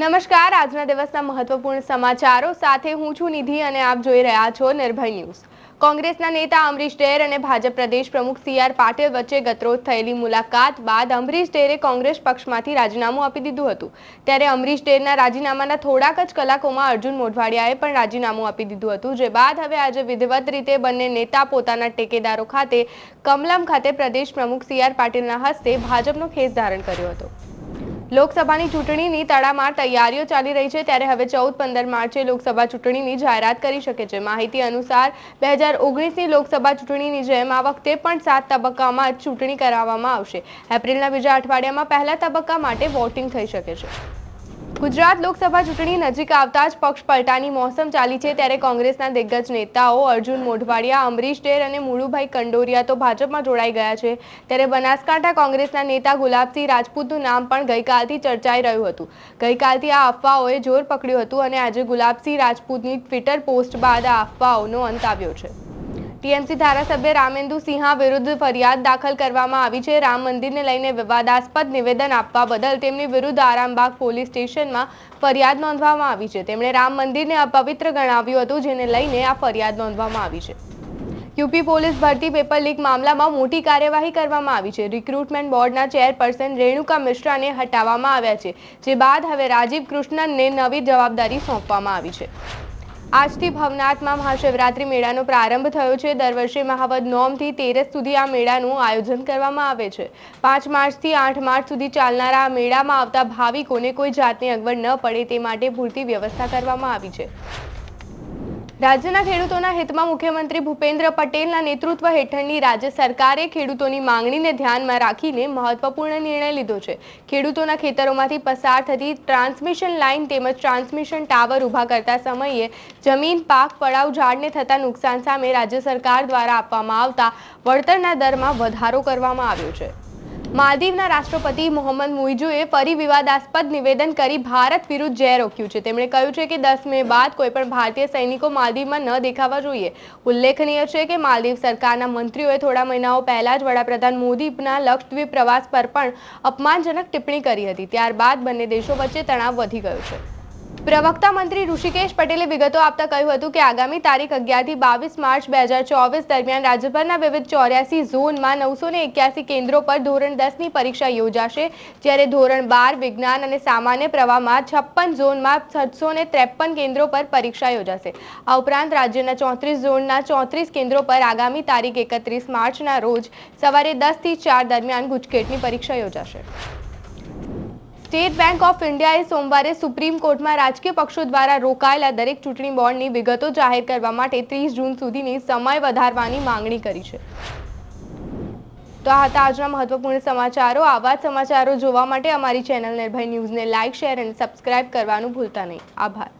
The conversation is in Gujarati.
નમસ્કાર. આજના દિવસના મહત્વપૂર્ણ સમાચારો સાથે હું છું નિધિ અને આપ જોઈ રહ્યા છો નિર્ભય ન્યૂઝ. કોંગ્રેસના નેતા અમરીશ ડેર અને ભાજપ પ્રદેશ પ્રમુખ સી આર પાટીલ વચ્ચે ગતરોજ થયેલી મુલાકાત બાદ અમરીશ ડેરે કોંગ્રેસ પક્ષમાંથી રાજીનામું આપી દીધું હતું. ત્યારે અમરીશ ડેરના રાજીનામાના થોડાક જ કલાકોમાં અર્જુન મોઢવાડિયાએ પણ રાજીનામું આપી દીધું હતું. જે બાદ હવે આજે વિધિવત રીતે બંને નેતા પોતાના ટેકેદારો ખાતે કમલમ ખાતે પ્રદેશ પ્રમુખ સી આર પાટીલના હસ્તે ભાજપનો ખેસ ધારણ કર્યો હતો. લોકસભાની ચૂંટણીની તડામાર તૈયારીઓ ચાલી રહી છે. ત્યારે હવે ચૌદ પંદર માર્ચે લોકસભા ચૂંટણીની જાહેરાત કરી શકે છે. માહિતી અનુસાર, બે હજાર ઓગણીસની લોકસભા ચૂંટણીની જેમ આ વખતે પણ સાત તબક્કામાં ચૂંટણી કરાવવામાં આવશે. એપ્રિલના બીજા અઠવાડિયામાં પહેલા તબક્કા માટે વોટિંગ થઈ શકે છે. ગુજરાત લોકસભા ચૂંટણી નજીક આવતા જ પક્ષ પલટાની મોસમ ચાલી છે ત્યારે કોંગ્રેસના દિગ્ગજ નેતાઓ અર્જુન મોઢવાડિયા, અમરીશ ડેર અને મુળુભાઈ કંડોરિયા તો ભાજપમાં જોડાઈ ગયા છે. ત્યારે બનાસકાંઠા કોંગ્રેસના નેતા ગુલાબસિંહ રાજપૂતનું નામ પણ ગઈકાલથી ચર્ચાઈ રહ્યું હતું. ગઈકાલથી આ અફવાઓએ જોર પકડ્યું હતું અને આજે ગુલાબસિંહ રાજપૂતની ટ્વિટર પોસ્ટ બાદ આ અફવાઓનો અંત આવ્યો છે. ટીએમસી ધારાસભ્ય રામેન્દુ સિંહા વિરુદ્ધ ફરિયાદ દાખલ કરવામાં આવી છે. રામ મંદિરને લઈને વિવાદાસ્પદ નિવેદન આપવા બદલ તેમની વિરુદ્ધ આરામબાગ પોલીસ સ્ટેશનમાં ફરિયાદ નોંધવામાં આવી છે. તેમણે રામ મંદિરને અપવિત્ર ગણાવ્યું હતું, જેને લઈને આ ફરિયાદ નોંધવામાં આવી છે. યુપી પોલીસ ભરતી પેપર લીક મામલામાં મોટી કાર્યવાહી કરવામાં આવી છે. રિક્રુટમેન્ટ બોર્ડના ચેરપર્સન રેણુકા મિશ્રાને હટાવવામાં આવ્યા છે, જે બાદ હવે રાજીવ કૃષ્ણનને નવી જવાબદારી સોંપવામાં આવી છે. આજથી ભવનાથમાં મહાશિવરાત્રિ મેળાનો પ્રારંભ થયો છે. દર વર્ષે મહાવદ નોમથી તેરસ સુધી આ મેળાનું આયોજન કરવામાં આવે છે. પાંચ માર્ચથી આઠ માર્ચ સુધી ચાલનારા આ મેળામાં આવતા ભાવિકોને કોઈ જાતની અગવડ ન પડે તે માટે પૂરતી વ્યવસ્થા કરવામાં આવી છે. રાજ્યના ખેડૂતોના હિતમાં મુખ્યમંત્રી ભૂપેન્દ્ર પટેલના નેતૃત્વ હેઠળની રાજ્ય સરકારે ખેડૂતોની માંગણીને ધ્યાનમાં રાખીને મહત્વપૂર્ણ નિર્ણય લીધો છે. ખેડૂતોના ખેતરોમાંથી પસાર થતી ટ્રાન્સમિશન લાઇન તેમજ ટ્રાન્સમિશન ટાવર ઊભા કરતા સમયે જમીન, પાક, પડાવ, ઝાડને થતા નુકસાન સામે રાજ્ય સરકાર દ્વારા આપવામાં આવતા વળતરના દરમાં વધારો કરવામાં આવ્યો છે. માલદીવના રાષ્ટ્રપતિ મોહમ્મદ મુઇજુએ ફરી વિવાદાસ્પદ નિવેદન કરી ભારત વિરુદ્ધ ઝેર રોક્યું છે. તેમણે કહ્યું છે કે દસ મે બાદ કોઈપણ ભારતીય સૈનિકો માલદીવમાં ન દેખાવા જોઈએ. ઉલ્લેખનીય છે કે માલદીવ સરકારના મંત્રીઓએ થોડા મહિનાઓ પહેલા જ વડાપ્રધાન મોદીના લક્ષદ્વીપ પ્રવાસ પર પણ અપમાનજનક ટિપ્પણી કરી હતી. ત્યારબાદ બંને દેશો વચ્ચે તણાવ વધી ગયો છે. પ્રવક્તા મંત્રી ઋષિકેશ પટેલે વિગતો આપતા કહ્યું હતું કે આગામી તારીખ અગિયારથી બાવીસ માર્ચ બે હજાર ચોવીસ દરમિયાન રાજ્યભરના વિવિધ ચોર્યાસી ઝોનમાં નવસો એક્યાસી કેન્દ્રો પર ધોરણ દસની પરીક્ષા યોજાશે, જ્યારે ધોરણ બાર વિજ્ઞાન અને સામાન્ય પ્રવાહમાં છપ્પન ઝોનમાં છસો ને કેન્દ્રો પર પરીક્ષા યોજાશે. આ ઉપરાંત રાજ્યના ચોત્રીસ ઝોનના ચોત્રીસ કેન્દ્રો પર આગામી તારીખ એકત્રીસ માર્ચના રોજ સવારે દસથી ચાર દરમિયાન ગુજકેટની પરીક્ષા યોજાશે. સ્ટેટ બેંક ઓફ ઇન્ડિયાએ સોમવારે સુપ્રીમ કોર્ટમાં રાજકીય પક્ષો દ્વારા રોકાયેલા દરેક ચૂંટણી બોન્ડની વિગતો જાહેર કરવા માટે ત્રીસ જૂન સુધીની સમય વધારવાની માંગણી કરી છે. તો આ હતા આજના મહત્વપૂર્ણ સમાચારો. આવા જ સમાચારો જોવા માટે અમારી ચેનલ નિર્ભય ન્યૂઝને લાઇક શેર અને સબસ્ક્રાઇબ કરવાનું ભૂલતા નહીં. આભાર.